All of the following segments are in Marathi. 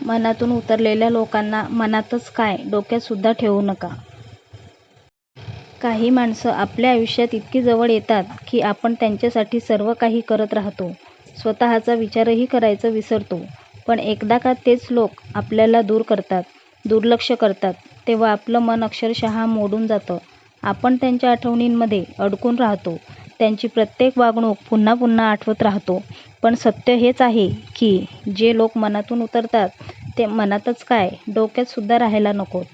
मनातून उतरलेल्या लोकांना मनातच काय डोक्यात सुद्धा ठेवू नका. काही माणसं आपल्या आयुष्यात इतकी जवळ येतात की आपण त्यांच्यासाठी सर्व काही करत राहतो. स्वतःचा विचारही करायचं विसरतो. पण एकदा का तेच लोक आपल्याला दूर करतात, दुर्लक्ष करतात तेव्हा आपलं मन अक्षरशः मोडून जातं. आपण त्यांच्या आठवणींमध्ये अडकून राहतो. त्यांची प्रत्येक वागणूक पुन्हा पुन्हा आठवत राहतो. पण सत्य हेच आहे की जे लोक मनातून उतरतात ते मनातच काय डोक्यातसुद्धा राहायला नकोत.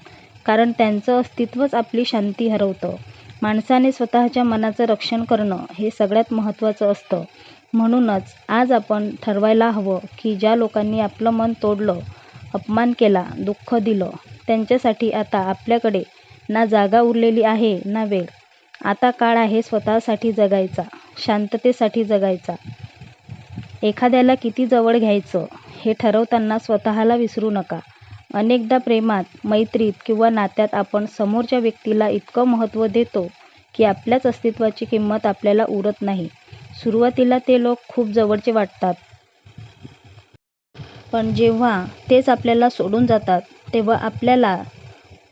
कारण त्यांचं अस्तित्वच आपली शांती हरवतं. माणसाने स्वतःच्या मनाचं रक्षण करणं हे सगळ्यात महत्त्वाचं असतं. म्हणूनच आज आपण ठरवायला हवं की ज्या लोकांनी आपलं मन तोडलं, अपमान केला, दुःख दिलं त्यांच्यासाठी आता आपल्याकडे ना जागा उरलेली आहे ना वेळ. आता काळ आहे स्वतःसाठी जगायचा, शांततेसाठी जगायचा. एखाद्याला किती जवळ घ्यायचं हे ठरवताना स्वतःला विसरू नका. अनेकदा प्रेमात, मैत्रीत किंवा नात्यात आपण समोरच्या व्यक्तीला इतकं महत्त्व देतो की आपल्याच अस्तित्वाची किंमत आपल्याला उरत नाही. सुरुवातीला ते लोक खूप जवळचे वाटतात. पण जेव्हा तेच आपल्याला सोडून जातात तेव्हा आपल्या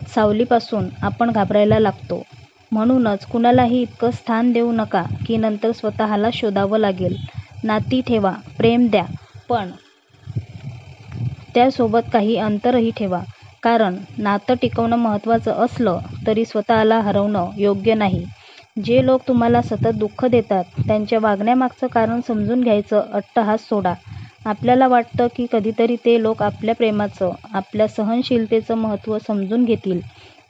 सावलीपासून आपण घाबरायला लागतो. म्हणूनच कुणालाही इतकं स्थान देऊ नका की नंतर स्वतःला शोधावं लागेल. नाती ठेवा, प्रेम द्या पण त्यासोबत काही अंतरही ठेवा. कारण नातं टिकवणं महत्त्वाचं असलं तरी स्वतःला हरवणं योग्य नाही. जे लोक तुम्हाला सतत दुःख देतात त्यांच्या वागण्यामागचं कारण समजून घ्यायचं अट्टहास सोडा. आपल्याला वाटतं की कधीतरी ते लोक आपल्या प्रेमाचं, आपल्या सहनशीलतेचं महत्त्व समजून घेतील.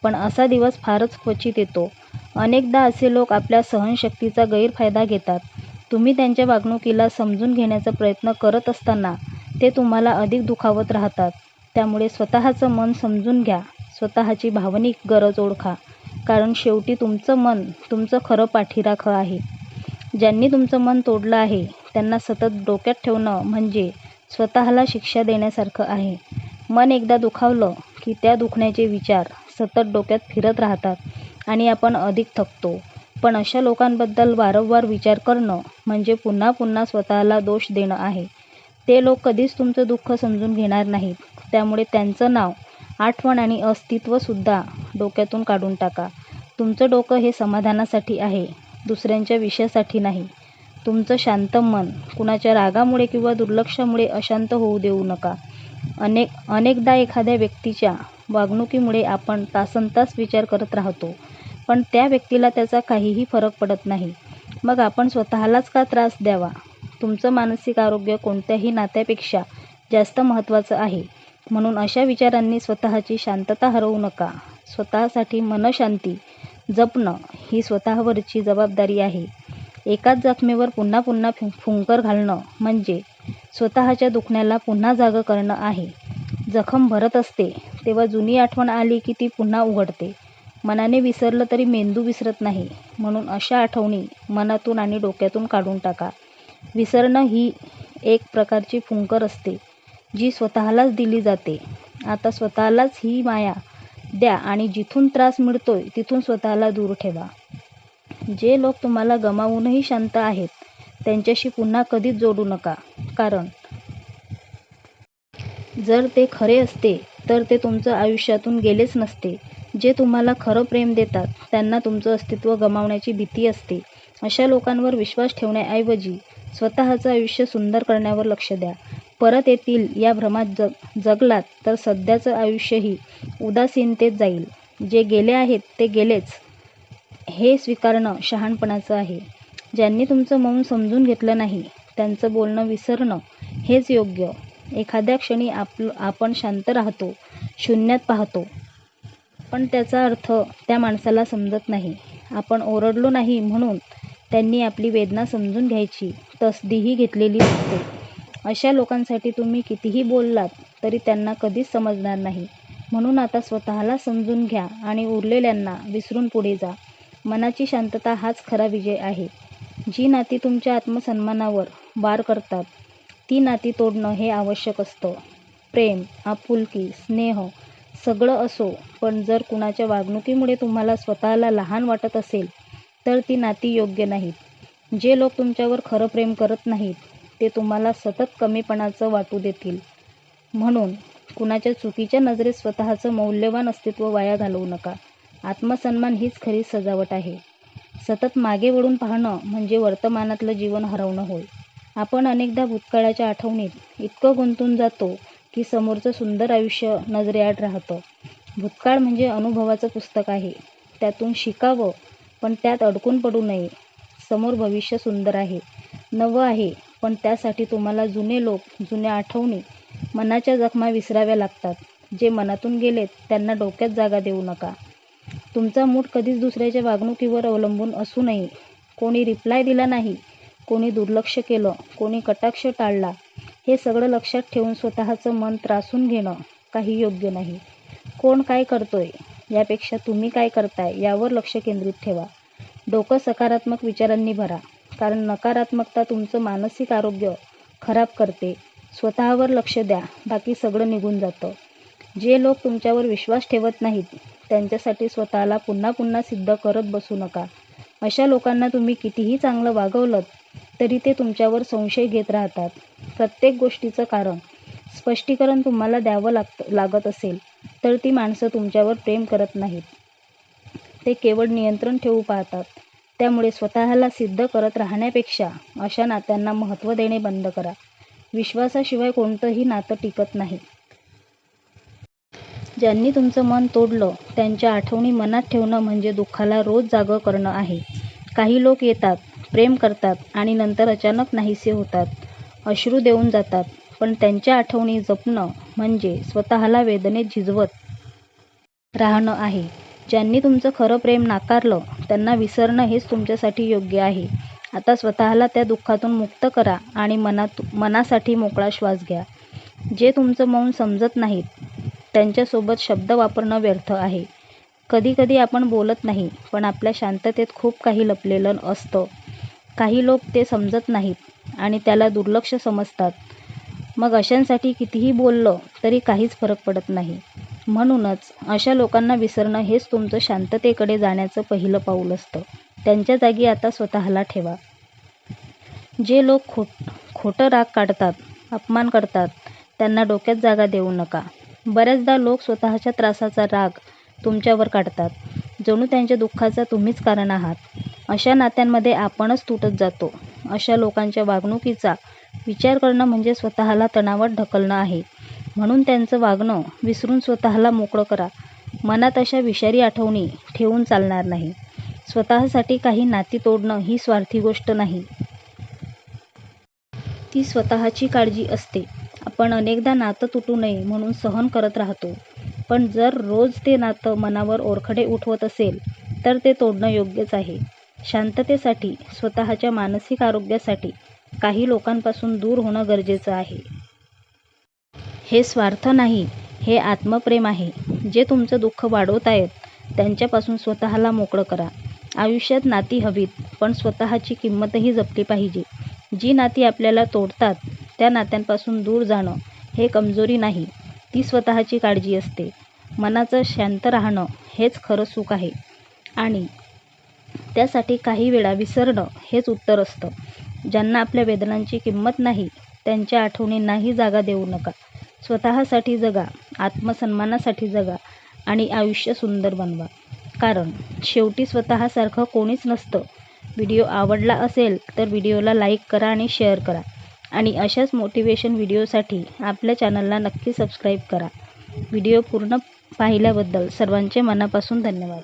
पण असा दिवस फारच क्वचित येतो. अनेकदा असे लोक आपल्या सहनशक्तीचा गैरफायदा घेतात. तुम्ही त्यांच्या वागणुकीला समजून घेण्याचा प्रयत्न करत असताना ते तुम्हाला अधिक दुखावत राहतात. त्यामुळे स्वतःचं मन समजून घ्या, स्वतःची भावनिक गरज ओळखा. कारण शेवटी तुमचं मन तुमचं खरं पाठीराखण आहे. ज्यांनी तुमचं मन तोडलं आहे त्यांना सतत डोक्यात ठेवणं म्हणजे स्वतःला शिक्षा देण्यासारखं आहे. मन एकदा दुखावलं की त्या दुखण्याचे विचार सतत डोक्यात फिरत राहतात आणि आपण अधिक थकतो. पण अशा लोकांबद्दल वारंवार विचार करणं म्हणजे पुन्हा पुन्हा स्वतःला दोष देणं आहे. ते लोक कधीच तुमचं दुःख समजून घेणार नाहीत. त्यामुळे त्यांचं नाव, आठवण आणि अस्तित्वसुद्धा डोक्यातून काढून टाका. तुमचं डोकं हे समाधानासाठी आहे, दुसऱ्यांच्या विषयासाठी नाही. तुमचं शांत मन कुणाच्या रागामुळे किंवा दुर्लक्षामुळे अशांत होऊ देऊ नका. अनेकदा एखाद्या व्यक्तीच्या वागणुकीमुळे आपण तासनतास विचार करत राहतो पण त्या व्यक्तीला त्याचा काहीही फरक पडत नाही. मग आपण स्वतःलाच का त्रास द्यावा? तुमचं मानसिक आरोग्य कोणत्याही नात्यापेक्षा जास्त महत्त्वाचं आहे. म्हणून अशा विचारांनी स्वतःची शांतता हरवू नका. स्वतःसाठी मनःशांती जपणं ही स्वतःवरची जबाबदारी आहे. एकाच जखमेवर पुन्हा पुन्हा फुंकर घालणं म्हणजे स्वतःच्या दुखण्याला पुन्हा जागं करणं आहे. जखम भरत असते तेव्हा जुनी आठवण आली की ती पुन्हा उघडते. मनाने विसरलं तरी मेंदू विसरत नाही. म्हणून अशा आठवणी मनातून आणि डोक्यातून काढून टाका. विसरणं ही एक प्रकारची फुंकर असते जी स्वतःलाच दिली जाते. आता स्वतःलाच ही माया द्या आणि जिथून त्रास मिळतोय तिथून स्वतःला दूर ठेवा. जे लोक तुम्हाला गमावूनही शांत आहेत त्यांच्याशी पुन्हा कधीच जोडू नका. कारण जर ते खरे असते तर ते तुमच्या आयुष्यातून गेलेच नसते. जे तुम्हाला खरं प्रेम देतात त्यांना तुमचं अस्तित्व गमावण्याची भीती असते. अशा लोकांवर विश्वास ठेवण्याऐवजी स्वतःचं आयुष्य सुंदर करण्यावर लक्ष द्या. परत येतील या भ्रमात जगलात तर सध्याचं आयुष्यही उदासीनतेत जाईल. जे गेले आहेत ते गेलेच हे स्वीकारणं शहाणपणाचं आहे. ज्यांनी तुमचं मौन समजून घेतलं नाही त्यांचं बोलणं विसरणं हेच योग्य. एखाद्या क्षणी आपण शांत राहतो, शून्यात पाहतो. पण त्याचा अर्थ त्या माणसाला समजत नाही. आपण ओरडलो नाही म्हणून त्यांनी आपली वेदना समजून घ्यायची तसदीही घेतलेली नसते. अशा लोकांसाठी तुम्ही कितीही बोललात तरी त्यांना कधीच समजणार नाही. म्हणून आता स्वतःला समजून घ्या आणि उरलेल्यांना विसरून पुढे जा. मनाची शांतता हाच खरा विजय आहे. जी नाती तुमच्या आत्मसन्मानावर वार करतात ती नाती तोडणं हे आवश्यक असतं. प्रेम, आपुलकी, स्नेह सगळं असो पण जर कुणाच्या वागणुकीमुळे तुम्हाला स्वतःला लहान वाटत असेल तर ती नाती योग्य नाहीत. जे लोक तुमच्यावर खरं प्रेम करत नाहीत ते तुम्हाला सतत कमीपणाचं वाटू देतील. म्हणून कुणाच्या चुकीच्या नजरेत स्वतःचं मौल्यवान अस्तित्व वाया घालवू नका आत्मसन्मान हीच खरी सजावट आहे सतत मागे वळून पाहणं म्हणजे वर्तमानातलं जीवन हरवणं होय आपण अनेकदा भूतकाळाच्या आठवणीत इतकं गुंतून जातो की समोरचं सुंदर आयुष्य नजरेआड राहतं. भूतकाळ म्हणजे अनुभवाचं पुस्तक आहे. त्यातून शिकावं पण त्यात अडकून पडू नये. समोर भविष्य सुंदर आहे. नवं आहे पण त्यासाठी तुम्हाला जुने लोक जुन्या आठवणी मनाच्या जखमा विसराव्या लागतात. जे मनातून गेलेत त्यांना डोक्यात जागा देऊ नका. तुमचा मूड कधीच दुसऱ्याच्या वागणुकीवर अवलंबून असू नये. कोणी रिप्लाय दिला नाही कोणी दुर्लक्ष केलं कोणी कटाक्ष टाळला हे सगळं लक्षात ठेवून स्वतःचं मन त्रासून घेणं काही योग्य नाही. कोण काय करतोय? यापेक्षा तुम्ही काय करताय यावर लक्ष केंद्रित ठेवा. डोकं सकारात्मक विचारांनी भरा. कारण नकारात्मकता तुमचं मानसिक आरोग्य खराब करते. स्वतःवर लक्ष द्या. बाकी सगळं निघून जातं. जे लोक तुमच्यावर विश्वास ठेवत नाहीत त्यांच्यासाठी स्वतःला पुन्हा पुन्हा सिद्ध करत बसू नका. अशा लोकांना तुम्ही कितीही चांगलं वागवलं तरी ते तुमच्यावर संशय घेत राहतात. प्रत्येक गोष्टीचं कारण. स्पष्टीकरण तुम्हाला द्यावं लागतं लागत असेल तर ती माणसं तुमच्यावर प्रेम करत नाहीत. ते केवळ नियंत्रण ठेवू पाहतात. त्यामुळे स्वतःला सिद्ध करत राहण्यापेक्षा अशा नात्यांना महत्त्व देणे बंद करा. विश्वासाशिवाय कोणतंही नातं टिकत नाही. ज्यांनी तुमचं मन तोडलं त्यांच्या आठवणी मनात ठेवणं म्हणजे दुःखाला रोज जागं करणं आहे. काही लोक येतात प्रेम करतात आणि नंतर अचानक नाहीसे होतात. अश्रू देऊन जातात पण त्यांच्या आठवणी जपणं म्हणजे स्वतःला वेदनेत झिजवत राहणं आहे. ज्यांनी तुमचं खरं प्रेम नाकारलं त्यांना विसरणं हेच तुमच्यासाठी योग्य आहे. आता स्वतःला त्या दुःखातून मुक्त करा आणि मनात मनासाठी मोकळा श्वास घ्या. जे तुमचं मौन समजत नाहीत त्यांच्यासोबत शब्द वापरणं व्यर्थ आहे. कधीकधी आपण बोलत नाही पण आपल्या शांततेत खूप काही लपलेलं असतं. काही लोक ते समजत नाहीत आणि त्याला दुर्लक्ष समजतात. मग अशांसाठी कितीही बोललं तरी काहीच फरक पडत नाही. म्हणूनच अशा लोकांना विसरणं हेच तुमचं शांततेकडे जाण्याचं पहिलं पाऊल असतं. त्यांच्या जागी आता स्वतःला ठेवा. जे लोक खोट खोटं राग काढतात अपमान करतात त्यांना डोक्यात जागा देऊ नका. बऱ्याचदा लोक स्वतःच्या त्रासाचा राग तुमच्यावर काढतात. जणू त्यांच्या दुःखाचा तुम्हीच कारण आहात. अशा नात्यांमध्ये आपणच तुटत जातो. अशा लोकांच्या वागणुकीचा विचार करणं म्हणजे स्वतःला तणावात ढकलणं आहे. म्हणून त्यांचं वागणं विसरून स्वतःला मोकळं करा. मनात अशा विषारी आठवणी ठेवून चालणार नाही. स्वतःसाठी काही नाती तोडणं ही स्वार्थी गोष्ट नाही. ती स्वतःची काळजी असते. आपण अनेकदा नातं तुटू नये म्हणून सहन करत राहतो. पण जर रोज ते नातं मनावर ओरखडे उठवत असेल तर ते तोडणं योग्यच आहे. शांततेसाठी स्वतःच्या मानसिक आरोग्यासाठी काही लोकांपासून दूर होणं गरजेचं आहे. हे स्वार्थ नाही हे आत्मप्रेम आहे. जे तुमचं दुःख वाढवत आहेत त्यांच्यापासून स्वतःला मोकळं करा. आयुष्यात नाती हवीत पण स्वतःची किंमतही जपली पाहिजे. जी नाती आपल्याला तोडतात त्या नात्यांपासून दूर जाणं हे कमजोरी नाही ती स्वतःची काळजी असते. मनाचं शांत राहणं हेच खरं सुख आहे. आणि त्यासाठी काही वेळा विसरणं हेच उत्तर असतं. ज्यांना आपल्या वेदनांची किंमत नाही त्यांच्या आठवणींनाही जागा देऊ नका. स्वतःसाठी जगा आत्मसन्मानासाठी जगा आणि आयुष्य सुंदर बनवा. कारण शेवटी स्वतःसारखं कोणीच नसतं. व्हिडिओ आवडला असेल तर व्हिडिओला लाईक करा आणि शेअर करा. आणि अशाच मोटिवेशन व्हिडिओसाठी आपल्या चॅनलला नक्की सबस्क्राईब करा. व्हिडिओ पूर्ण पाहिल्याबद्दल सर्वांचे मनापासून धन्यवाद.